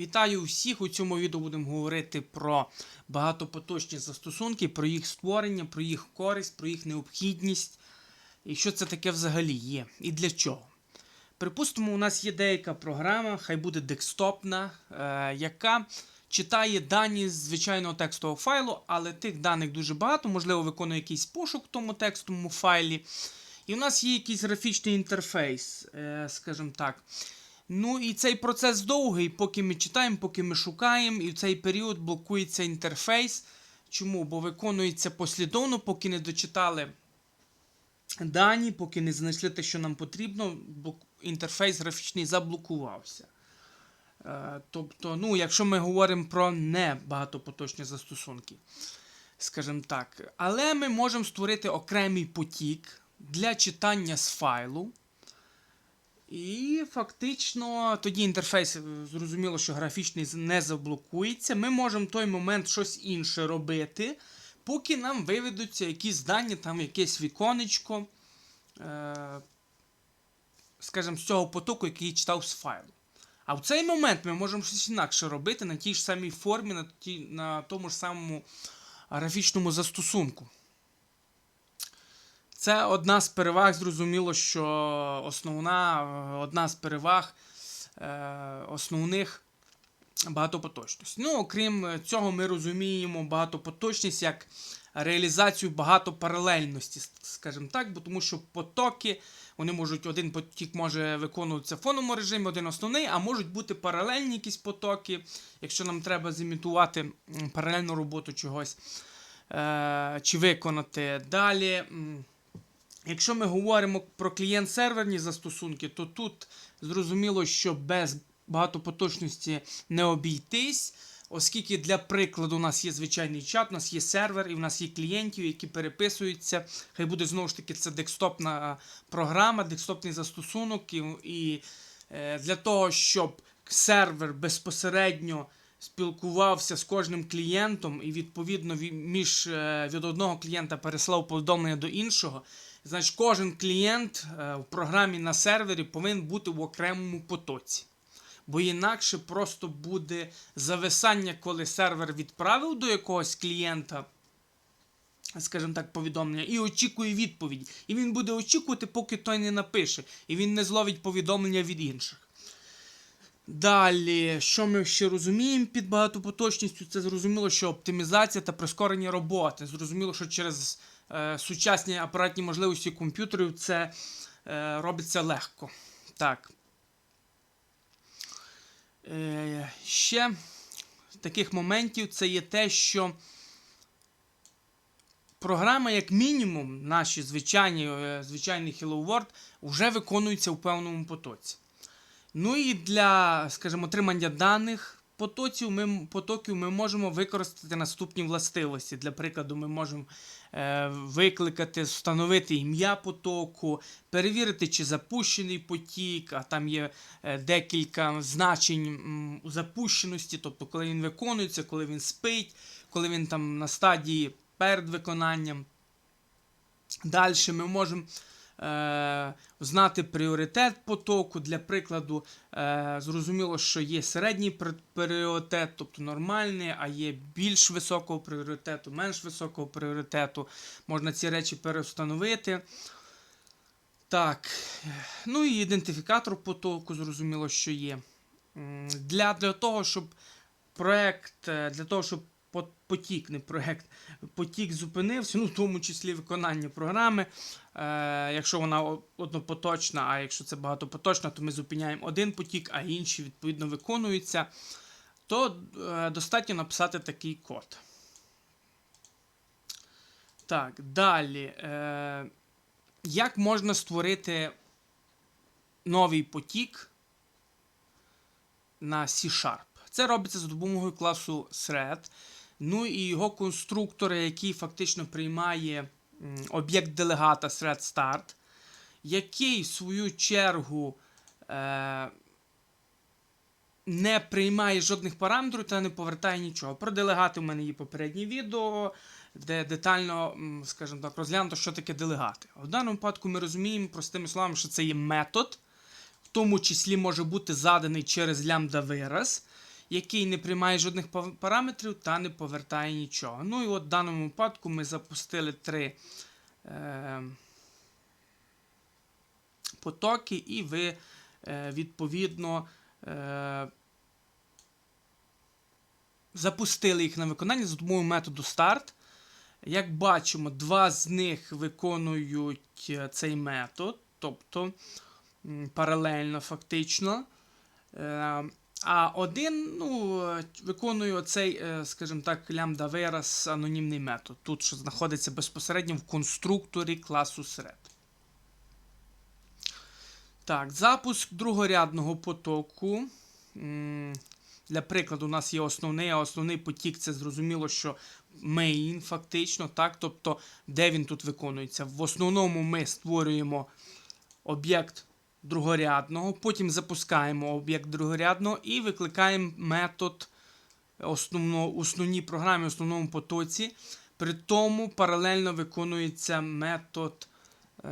Вітаю всіх! У цьому відео будемо говорити про багатопоточні застосунки, про їх створення, про їх користь, про їх необхідність і що це таке взагалі є і для чого. Припустимо, у нас є деяка програма, хай буде декстопна, е, яка читає дані з звичайного текстового файлу, але тих даних дуже багато, можливо, виконує якийсь пошук в тому текстовому файлі. І у нас є якийсь графічний інтерфейс, е, скажімо так. Ну і цей процес довгий, поки ми читаємо, поки ми шукаємо, і в цей період блокується інтерфейс. Чому? Бо виконується послідовно, поки не дочитали дані, поки не знайшли те, що нам потрібно, блок- інтерфейс графічний заблокувався. Е, Тобто, ну, якщо ми говоримо про небагатопоточні застосунки, скажімо так. Але ми можемо створити окремий потік для читання з файлу. І фактично тоді інтерфейс е, зрозуміло, що графічний не заблокується. Ми можемо в той момент щось інше робити, поки нам виведуться якісь дані, там якесь віконечко, е, скажімо, з цього потоку, який читав з файлу. А в цей момент ми можемо щось інакше робити на тій ж самій формі, на, тій, на тому ж самому графічному застосунку. Це одна з переваг, зрозуміло, що основна, одна з переваг е, основних багатопоточності. Ну, окрім цього, ми розуміємо багатопоточність як реалізацію багатопаралельності, скажімо так, бо тому що потоки, вони можуть, один потік може виконуватися в фоновому режимі, один основний, а можуть бути паралельні якісь потоки, якщо нам треба зімітувати паралельну роботу чогось е, чи виконати. Далі. Якщо ми говоримо про клієнт-серверні застосунки, то тут зрозуміло, що без багатопоточності не обійтись, оскільки для прикладу у нас є звичайний чат, у нас є сервер і у нас є клієнтів, які переписуються. Хай буде знову ж таки це декстопна програма, декстопний застосунок. І, і е, для того, щоб сервер безпосередньо спілкувався з кожним клієнтом і відповідно ві- між е, від одного клієнта переслав повідомлення до іншого. Значить, кожен клієнт е, в програмі на сервері повинен бути в окремому потоці. Бо інакше просто буде зависання, коли сервер відправив до якогось клієнта, скажімо так, повідомлення, і очікує відповідь. І він буде очікувати, поки той не напише, і він не зловить повідомлення від інших. Далі, що ми ще розуміємо під багатопоточністю, це зрозуміло, що оптимізація та прискорення роботи. Зрозуміло, що через сучасні апаратні можливості комп'ютерів це е, робиться легко. Так. Е, ще таких моментів це є те, що програма, як мінімум, наші звичайні, е, звичайний Hello World, вже виконується у певному потоці. Ну і для, скажімо, отримання даних потоків ми, потоків ми можемо використати наступні властивості. Для прикладу, ми можемо е, викликати, встановити ім'я потоку, перевірити, чи запущений потік, а там є е, декілька значень запущеності, тобто коли він виконується, коли він спить, коли він там на стадії перед виконанням. Далі ми можемо знати пріоритет потоку. Для прикладу, е, зрозуміло, що є середній пріоритет, тобто нормальний, а є більш високого пріоритету, менш високого пріоритету. Можна ці речі переустановити. Так, ну і ідентифікатор потоку, зрозуміло, що є. Для, для того, щоб проект, е, для того, щоб потік, не проект, потік зупинився, ну в тому числі виконання програми. Е, якщо вона однопоточна, а якщо це багатопоточна, то ми зупиняємо один потік, а інші відповідно виконуються, то е, достатньо написати такий код. Так, далі. Е, як можна створити новий потік на C-Sharp? Це робиться за допомогою класу Thread. Ну і його конструктора, який фактично приймає об'єкт делегата thread start, який в свою чергу е, не приймає жодних параметрів та не повертає нічого. Про делегати в мене є попереднє відео, де детально, скажімо так, розглянуто, що таке делегати. В даному випадку ми розуміємо простими словами, що це є метод, в тому числі може бути заданий через лямбда вираз, який не приймає жодних параметрів та не повертає нічого. Ну і от в даному випадку ми запустили три е, потоки, і ви е, відповідно е, запустили їх на виконання за допомогою методу старт. Як бачимо, два з них виконують е, цей метод, тобто паралельно фактично. А один ну, виконує оцей, е, скажімо так, лямбда вираз анонімний метод. Тут що знаходиться безпосередньо в конструкторі класу серед. Так, запуск другорядного потоку. Для прикладу, у нас є основний, а основний потік це зрозуміло, що main фактично, так? Тобто, де він тут виконується? В основному ми створюємо об'єкт другорядного, потім запускаємо об'єкт другорядного і викликаємо метод основно, основній програмі, основному потоці. При тому паралельно виконується метод е,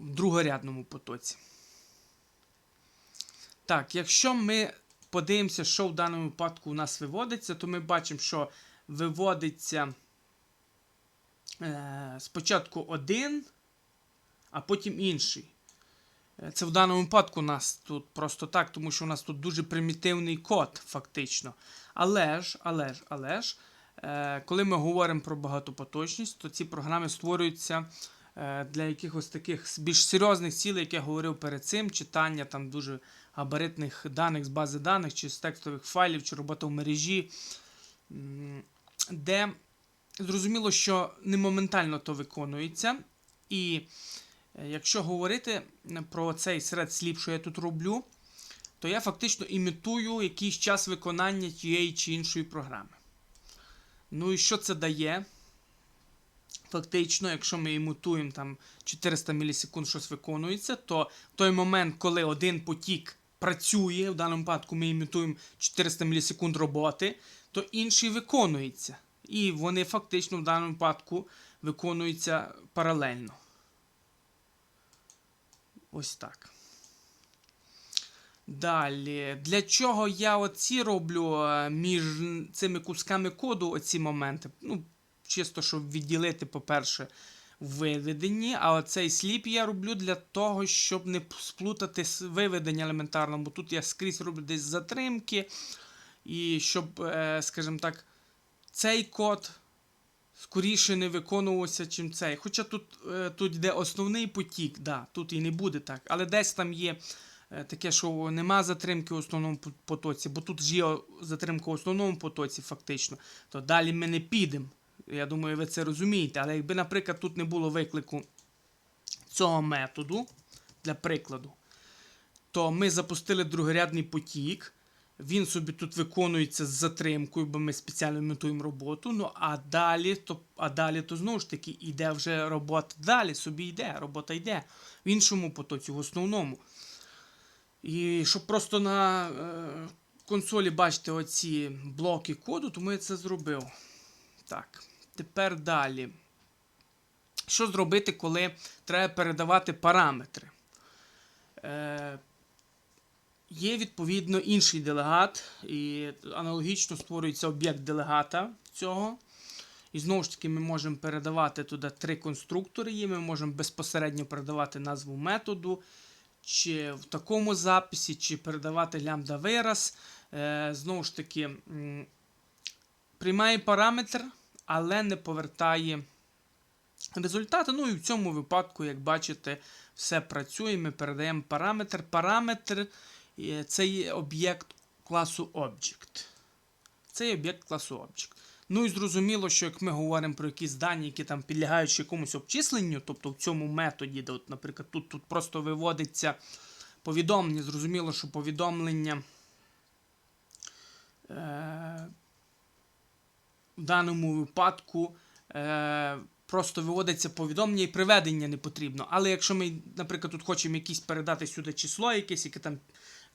в другорядному потоці. Так, якщо ми подивимося, що в даному випадку у нас виводиться, то ми бачимо, що виводиться е, спочатку один, а потім інший. Це в даному випадку у нас тут просто так, тому що у нас тут дуже примітивний код, фактично. Але ж, але ж, але ж, е, коли ми говоримо про багатопоточність, то ці програми створюються е, для якихось таких більш серйозних цілей, як я говорив перед цим, читання там дуже габаритних даних з бази даних, чи з текстових файлів, чи робота в мережі, де зрозуміло, що не моментально то виконується. І якщо говорити про цей серед сліп, що я тут роблю, то я фактично імітую якийсь час виконання тієї чи іншої програми. Ну і що це дає? Фактично, якщо ми імітуємо там 400 мілісекунд щось виконується, то в той момент, коли один потік працює, в даному випадку ми імітуємо 400 мілісекунд роботи, то інший виконується. І вони фактично в даному випадку виконуються паралельно. Ось так. Далі, для чого я оці роблю е, між цими кусками коду оці моменти? Ну, чисто, щоб відділити, по-перше, в виведенні, а оцей сліп я роблю для того, щоб не сплутати виведення елементарно, бо тут я скрізь роблю десь затримки, і щоб, е, скажімо так, цей код скоріше не виконувався, чим цей. Хоча тут, е, тут йде основний потік, да, тут і не буде так, але десь там є е, таке, що нема затримки в основному потоці, бо тут ж є затримка в основному потоці, фактично, то далі ми не підемо. Я думаю, ви це розумієте. Але якби, наприклад, тут не було виклику цього методу, для прикладу, то ми запустили другорядний потік. Він собі тут виконується з затримкою, бо ми спеціально імітуємо роботу. Ну а далі, то, а далі, то знову ж таки йде вже робота. Далі собі йде, робота йде в іншому потоці, в основному. І щоб просто на е, консолі бачити оці блоки коду, тому я це зробив. Так, тепер далі. Що зробити, коли треба передавати параметри? Е, Є відповідно інший делегат, і аналогічно створюється об'єкт делегата цього. І знову ж таки, ми можемо передавати туди три конструктори. Є. Ми можемо безпосередньо передавати назву методу, чи в такому записі, чи передавати лямбда вираз. Е, знову ж таки, приймає параметр, але не повертає результати. Ну і в цьому випадку, як бачите, все працює. Ми передаємо параметр. Параметр це є об'єкт класу Object. Це є об'єкт класу Object. Ну і зрозуміло, що як ми говоримо про якісь дані, які там підлягають якомусь обчисленню, тобто в цьому методі, де, от, наприклад, тут, тут просто виводиться повідомлення, зрозуміло, що повідомлення. Е- в даному випадку е, просто виводиться повідомлення і приведення не потрібно. Але якщо ми, наприклад, тут хочемо якісь передати сюди число, якесь, яке там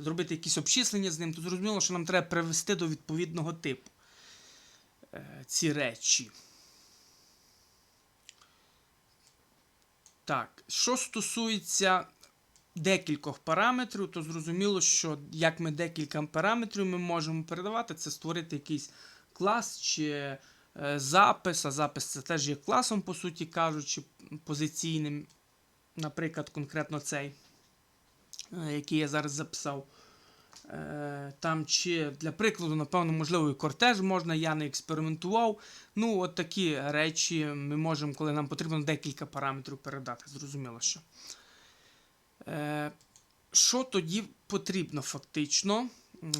зробити якісь обчислення з ним, то зрозуміло, що нам треба привести до відповідного типу е, ці речі. Так, що стосується декількох параметрів, то зрозуміло, що як ми декілька параметрів ми можемо передавати, це створити якийсь клас чи е, запис, а запис це теж є класом, по суті кажучи, позиційним, наприклад, конкретно цей, який я зараз записав. Е, Там чи для прикладу, напевно, можливо, і кортеж можна, я не експериментував. Ну, от такі речі ми можемо, коли нам потрібно декілька параметрів передати. Зрозуміло, що. Е, Що тоді потрібно фактично?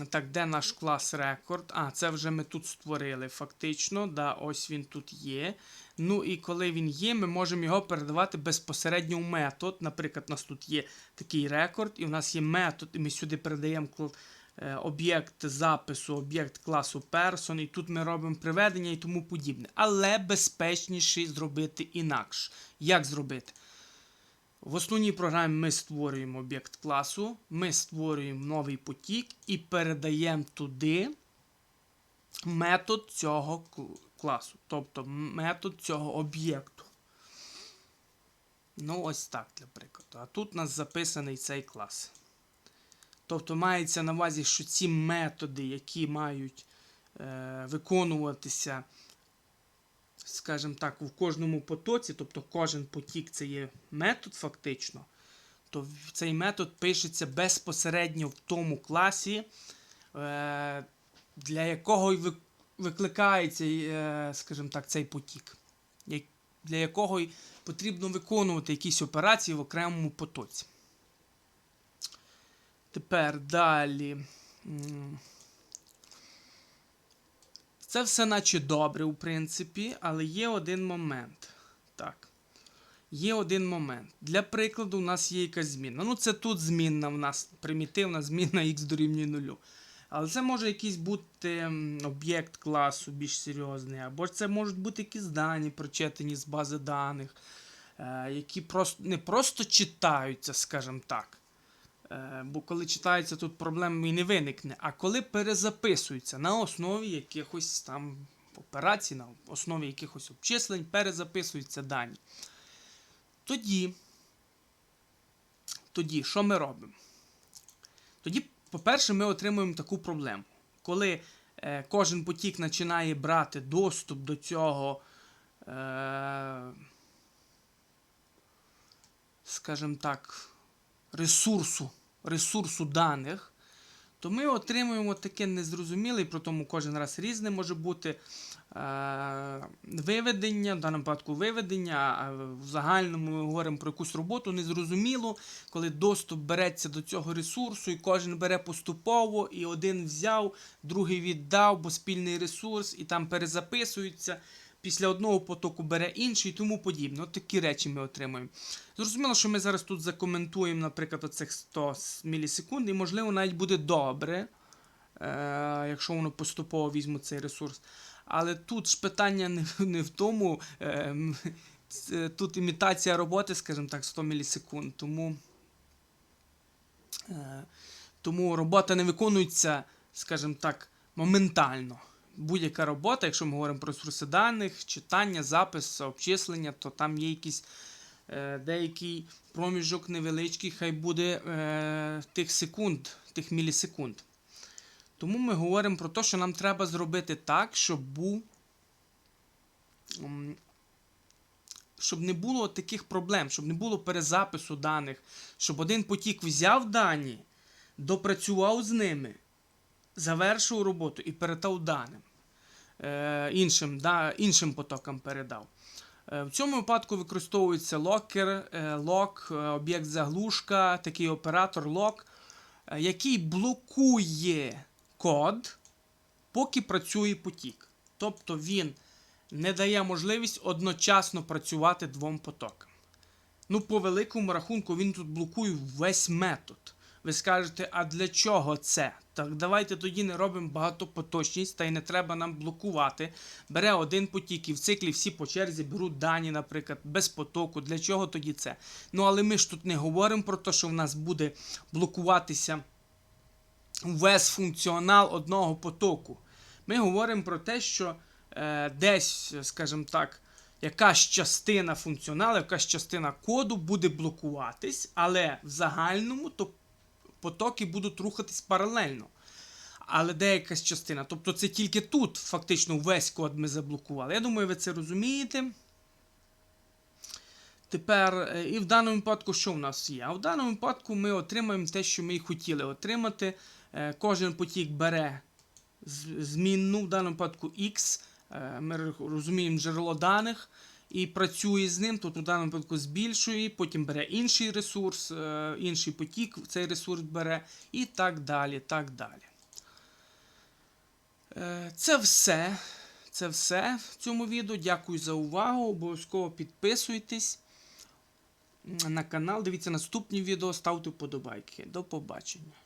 Так, де наш клас рекорд? А, це вже ми тут створили фактично. Да, ось він тут є. Ну і коли він є, ми можемо його передавати безпосередньо в метод. Наприклад, у нас тут є такий рекорд, і в нас є метод, і ми сюди передаємо е, об'єкт запису, об'єкт класу person, і тут ми робимо приведення і тому подібне. Але безпечніше зробити інакше. Як зробити? В основній програмі ми створюємо об'єкт класу, ми створюємо новий потік і передаємо туди метод цього класу, тобто метод цього об'єкту. Ну, ось так, для прикладу. А тут у нас записаний цей клас. Тобто мається на увазі, що ці методи, які мають е, виконуватися, скажімо так, в кожному потоці, тобто кожен потік це є метод фактично, то цей метод пишеться безпосередньо в тому класі, е, для якого й викликається, е, скажімо так, цей потік, для якого потрібно виконувати якісь операції в окремому потоці. Тепер далі. Це все наче добре, в принципі, але є один момент. Так. Є один момент. Для прикладу, у нас є якась зміна. Ну, це тут змінна в нас примітивна зміна x дорівнює нулю. Але це може якийсь бути об'єкт класу більш серйозний, або це можуть бути якісь дані, прочитані з бази даних, е, які просто, не просто читаються, скажімо так. Е, Бо коли читається, тут проблем і не виникне. А коли перезаписуються на основі якихось там операцій, на основі якихось обчислень, перезаписуються дані. Тоді, тоді що ми робимо? Тоді, по-перше, ми отримуємо таку проблему. Коли е, кожен потік починає брати доступ до цього, е, скажімо так, ресурсу, ресурсу даних, то ми отримуємо таке незрозуміле, і при тому кожен раз різне може бути е, виведення, в даному випадку виведення, а в загальному ми говоримо про якусь роботу незрозуміло, коли доступ береться до цього ресурсу, і кожен бере поступово, і один взяв, другий віддав, бо спільний ресурс, і там перезаписується. Після одного потоку бере інший і тому подібне. От такі речі ми отримуємо. Зрозуміло, що ми зараз тут закоментуємо, наприклад, оцих 100 мілісекунд, і можливо навіть буде добре, е, якщо воно поступово візьме цей ресурс. Але тут ж питання не, не в тому, е, м, тут імітація роботи, скажімо так, 100 мілісекунд. Тому, е, тому робота не виконується, скажімо так, моментально. Будь-яка робота, якщо ми говоримо про ресурси даних, читання, запис, обчислення, то там є якийсь е, деякий проміжок невеличкий, хай буде е, тих секунд, тих мілісекунд. Тому ми говоримо про те, що нам треба зробити так, щоб був. Щоб не було таких проблем, щоб не було перезапису даних, щоб один потік взяв дані, допрацював з ними, завершив роботу і передав даним. Е, іншим, да, іншим потокам передав. Е, В цьому випадку використовується локер, е, лок, об'єкт заглушка, такий оператор лок, який блокує код, поки працює потік. Тобто він не дає можливість одночасно працювати двом потокам. Ну, по великому рахунку, він тут блокує весь метод. Ви скажете, а для чого це? Так давайте тоді не робимо багатопоточність, та й не треба нам блокувати. Бере один потік і в циклі всі по черзі беруть дані, наприклад, без потоку. Для чого тоді це? Ну, але ми ж тут не говоримо про те, що в нас буде блокуватися весь функціонал одного потоку. Ми говоримо про те, що е, десь, скажімо так, якась частина функціоналу, якась частина коду буде блокуватись, але в загальному то потоки будуть рухатись паралельно. Але деяка частина. Тобто це тільки тут фактично весь код ми заблокували. Я думаю, ви це розумієте. Тепер, е, і в даному випадку, що в нас є? А в даному випадку ми отримаємо те, що ми і хотіли отримати. Е, Кожен потік бере змінну, в даному випадку X. Е, Ми розуміємо джерело даних і працює з ним. Тут в даному випадку збільшує, потім бере інший ресурс, е, інший потік цей ресурс бере, і так далі. так далі. Е, Це все. Це все в цьому відео. Дякую за увагу. Обов'язково підписуйтесь на канал. Дивіться наступні відео, ставте вподобайки. До побачення.